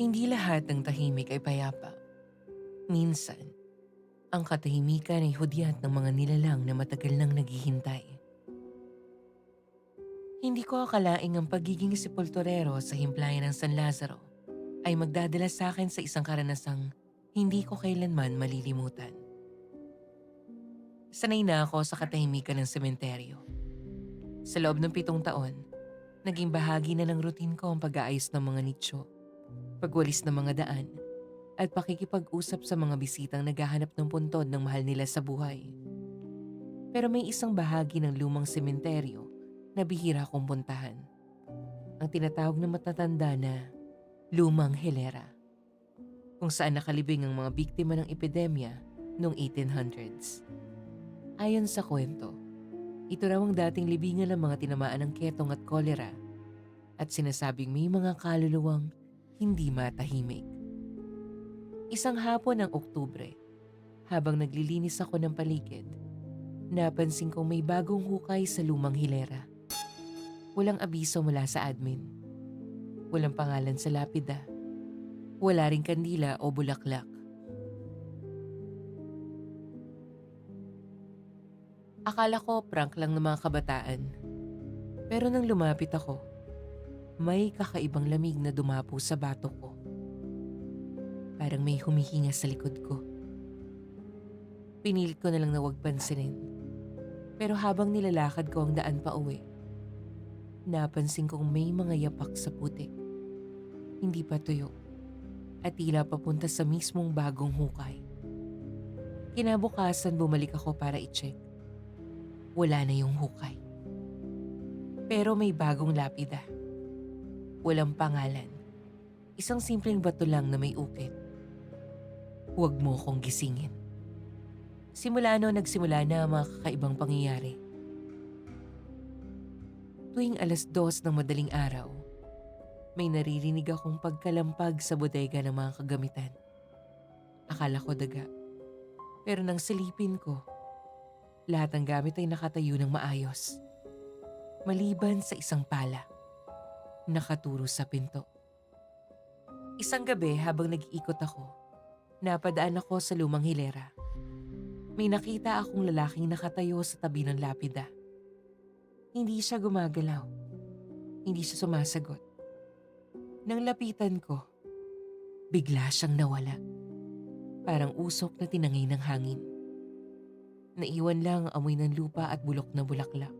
Hindi lahat ng tahimik ay payapa. Minsan, ang katahimikan ay hudyat ng mga nilalang na matagal nang naghihintay. Hindi ko akalaing ang pagiging sepulturero sa himplayan ng San Lazaro ay magdadala sa akin sa isang karanasang hindi ko kailanman malilimutan. Sanay na ako sa katahimikan ng sementeryo. Sa loob ng pitong taon, naging bahagi na ng routine ko ang pag-aayos ng mga nicho, pagwalis ng mga daan, at pakikipag-usap sa mga bisitang naghahanap ng puntod ng mahal nila sa buhay. Pero may isang bahagi ng lumang sementeryo na bihira kong puntahan. Ang tinatawag na matatanda na lumang hilera. Kung saan nakalibing ang mga biktima ng epidemya noong 1800s. Ayon sa kwento, ito raw ang dating libingan ng mga tinamaan ng ketong at kolera at sinasabing may mga kaluluwang hindi matahimik. Isang hapon ng Oktubre, habang naglilinis ako ng paligid, napansin kong may bagong hukay sa lumang hilera. Walang abiso mula sa admin. Walang pangalan sa lapida. Wala ring kandila o bulaklak. Akala ko prank lang ng mga kabataan. Pero nang lumapit ako, may kakaibang lamig na dumapo sa batok ko. Parang may humihinga sa likod ko. Pinilit ko na lang na huwag pansinin. Pero habang nilalakad ko ang daan pa uwi, napansin kong may mga yapak sa putik. Hindi pa tuyo at tila papunta sa mismong bagong hukay. Kinabukasan bumalik ako para i-check. Wala na yung hukay. Pero may bagong lapida. Walang pangalan. Isang simpleng bato lang na may ukit. Huwag mo kong gisingin. Simula no nagsimula na ang mga kakaibang pangyayari. Tuwing alas dos ng madaling araw, may naririnig akong pagkalampag sa bodega ng mga kagamitan. Akala ko daga. Pero nang silipin ko, lahat ng gamit ay nakatayo ng maayos. Maliban sa isang pala. Nakaturo sa pinto. Isang gabi habang nag-iikot ako, napadaan ako sa lumang hilera. May nakita akong lalaking nakatayo sa tabi ng lapida. Hindi siya gumagalaw. Hindi siya sumasagot. Nang lapitan ko, bigla siyang nawala. Parang usok na tinangay ng hangin. Naiwan lang ang amoy ng lupa at bulok na bulaklak.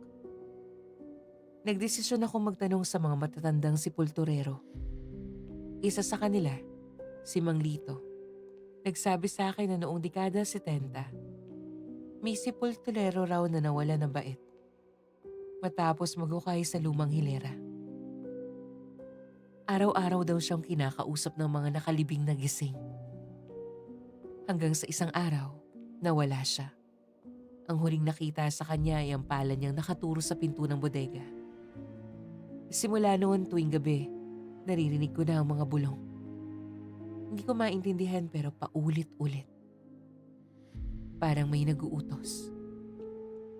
Nagdesisyon ako magtanong sa mga matatandang sepulturero. Isa sa kanila, si Mang Lito, nagsabi sa akin na noong dekada 70, may sepulturero raw na nawala ng bait matapos maghukay sa lumang hilera. Araw-araw daw siyang kinakausap ng mga nakalibing na gising. Hanggang sa isang araw, nawala siya. Ang huling nakita sa kanya ay ang pala niyang nakaturo sa pinto ng bodega. Simula noon tuwing gabi, naririnig ko na ang mga bulong. Hindi ko maintindihan pero paulit-ulit. Parang may naguutos.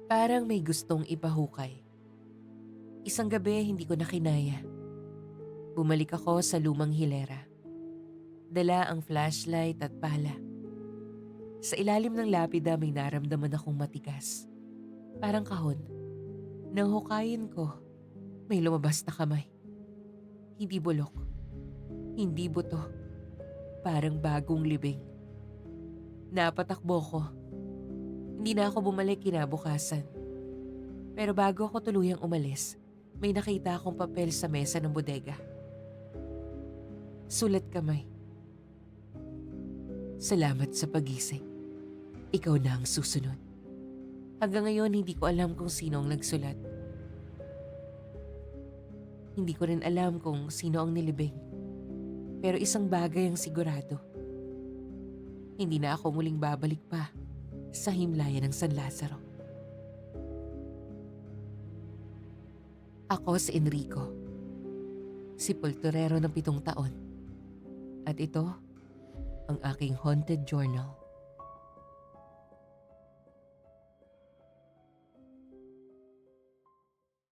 Parang may gustong ipahukay. Isang gabi hindi ko na kinaya. Bumalik ako sa lumang hilera. Dala ang flashlight at pala. Sa ilalim ng lapida may naramdaman akong matigas. Parang kahon. Nang hukayin ko, may lumabas na kamay. Hindi bulok. Hindi buto. Parang bagong libing. Napatakbo ko. Hindi na ako bumalik kinabukasan. Pero bago ako tuluyang umalis, may nakita akong papel sa mesa ng bodega. Sulat kamay. Salamat sa pagising. Ikaw na ang susunod. Hanggang ngayon hindi ko alam kung sino ang nagsulat. Hindi ko rin alam kung sino ang nilibing. Pero isang bagay ang sigurado. Hindi na ako muling babalik pa sa himlayan ng San Lazaro. Ako si Enrico. Sepulturero ng pitong taon. At ito, ang aking haunted journal.